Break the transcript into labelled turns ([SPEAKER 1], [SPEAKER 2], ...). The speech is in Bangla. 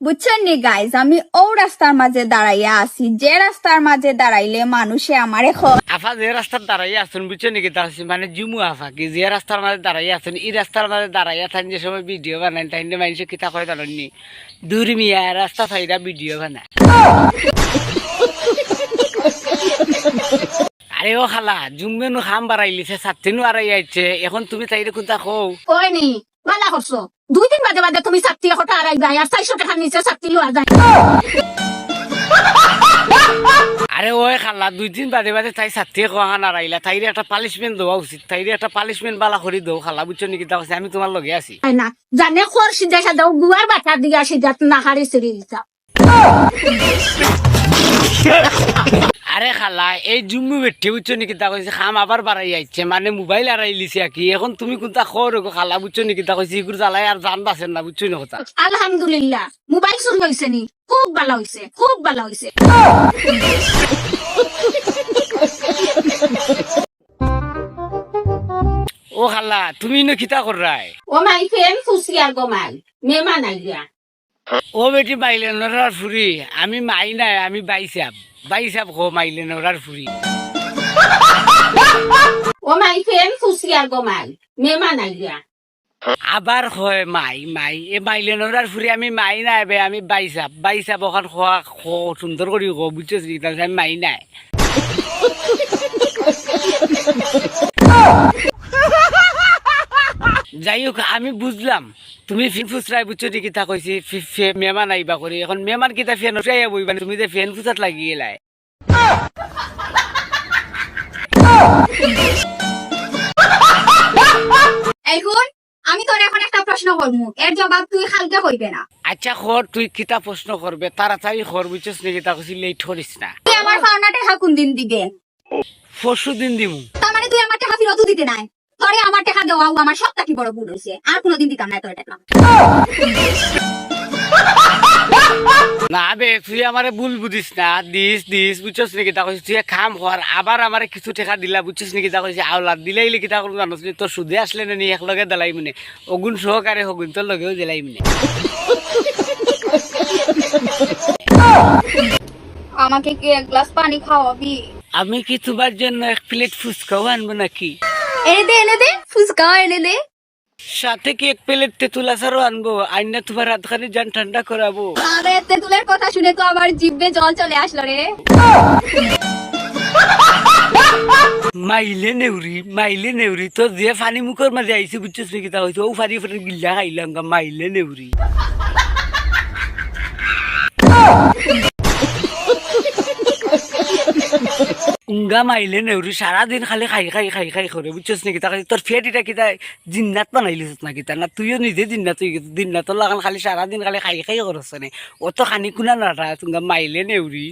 [SPEAKER 1] বুঝছেন নি গাইজ আমি ও রাস্তার মাঝে দাঁড়াইয়া আছি। যে রাস্তার মাঝে দাঁড়াইলে মানুষে আমারে
[SPEAKER 2] আফা যে রাস্তার দাঁড়াইয়া আছেন বুঝছ নাকি তার মানে জুমু আফা কি? যে রাস্তার মাঝে দাঁড়াইয়া আছেন এই রাস্তার মাঝে দাঁড়াইয়া থাকেন যে সময় ভিডিও বানান তাই মানুষে কিতা কয় জানি দূর মিয়া রাস্তা থাইরা ভিডিও বানায় আরে ও খালা জুমবেনু খাম বাড়াইলিছে ছাত্রিনু আড়াই আইছে। এখন তুমি তাইরে কোনটা কও
[SPEAKER 3] কয়নি বালা করছ দুই দিন বাদে বাদে তুমি ছাত্রী এখন আড়াই যায় আর চারশো টাকা নিচে ছাত্রী লোয়া যায়।
[SPEAKER 2] আরে ওই খালা দুই দিন বাদে বাদে তাই ছাত্রী কোহান আড়াইলা তাইরে একটা পালিশমেন্ট দেওয়া উচিত। তাইরে একটা পালিশমেন্ট বালা করে দেও খালা বুঝছ নাকি? তা কইছে, আমি তোমার লগে আছি।
[SPEAKER 3] না জানে খোর সিজা সাদাও গুয়ার বাটা দিয়া সিজা না হারি সিরি দিছা।
[SPEAKER 2] আরে খালা এই জুম্মু বেঠে বুঝছ নাকি? তা কইছে খাম আবার বাড়াই আইছে। মানে মোবাইল আড়াই লিছে কি এখন তুমি কোনটা খর খালা বুঝছ নাকি? তা কইছে ইগুর জ্বালাই আর জান বাসেন না বুঝছ না কথা?
[SPEAKER 3] আলহামদুলিল্লাহ মোবাইল চুরি হয়েছে নি? খুব ভালো হয়েছে খুব ভালো হয়েছে
[SPEAKER 2] ও খালা তুমি নো খিতা কর রায়
[SPEAKER 3] ও মাই ফেন ফুসি আর গো মাই মেমান আইয়া
[SPEAKER 2] ও বেটি মাইলে নরার ফুরি আমি মাই নাই আমি বাইসাব বাইসাব কো মাইলে নরার ফুরি
[SPEAKER 3] ও মাই ফেন গো মাই মেমান আইয়া
[SPEAKER 2] আবার হয় মাই মাই এ মাইলে নরার ফুরি আমি মাই নাই বে আমি বাইসাব বাইসাব ওখান খোয়া খো সুন্দর করি কো বুঝছিস আমি মাই নাই যাই হোক আমি বুঝলাম তুমি বুঝছ নি কিতা ফে- মেহমান আইবা করি এখন মেমান কিতা ফেন উঠাইয়া বইবা তুমি যে ফেন ফুসাত লাগি গেলাই
[SPEAKER 1] এখন আমি তোর এখন একটা প্রশ্ন করব এর জবাব তুই খালকে হইবে না।
[SPEAKER 2] আচ্ছা খর তুই কিতা প্রশ্ন করবে তাড়াতাড়ি খর বুঝছিস নি কিতা কইছি লেট করিস না
[SPEAKER 1] তুই আমার পাওনা টাকা কোন দিন দিবে।
[SPEAKER 2] পরশু দিন দিমু।
[SPEAKER 1] তার মানে তুই আমার টাকা ফেরত দিতে নাই। তোরে আমার টাকা দেওয়া আমার সবটা কি বড় ভুল হয়েছে? আর কোনোদিন দিতাম না তোর টাকা।
[SPEAKER 2] না বে তুই আমারে ভুল বুঝিস না। দিস দিস বুঝছিস নাকি? তা কইছিস তুই কাম কর আবার আমারে কিছু টাকা দিলা বুঝছিস নাকি? তা কইছিস আওলাদ দিলাইলে কিতা করব জানোস তোর সুদে আসলে না নি এক লগে দিলাই মানে। অগুন সহকারে হগুন তোর লগেও দিলাই মানে।
[SPEAKER 1] আমাকে কি এক গ্লাস পানি খাওয়াবি?
[SPEAKER 2] আমি কি তোমার জন্য এক প্লেট ফুচকাও আনব নাকি?
[SPEAKER 1] এনে দে এনে দে। ফুচকা এনে দে।
[SPEAKER 2] সাথে কি এক প্লেট তেঁতুল আচারও আনব? আইনা তোমার হাতখানি জান ঠান্ডা করাবো।
[SPEAKER 1] আরে তেঁতুলের কথা শুনে তো আমার জিভে জল চলে আসলো রে।
[SPEAKER 2] মাইলে নেউরি মাইলে নেউরি। তোর যে ফানি মুখের মাঝে আইসি বুঝছিস নাকি? তা হইছে ও ফানি ফানি গিল্লা খাইলাম মাইলে নেউরি। উঙ্গা মাইলে নেউরি, সারাদিন খালি খাই খাই খাই খাই করে, বুঝছিস নাকি? তাকে তোর ফেটিটা কিতা, জিন্নাত বানাইলিস নাকি? তা না, তুইও নিজে জিন্নাত জিন্নাত লাগান খালি সারাদিন খালি খাই খাই করছ নে। অত খানি কুনা না তুঙ্গা মাইলে নেউরি।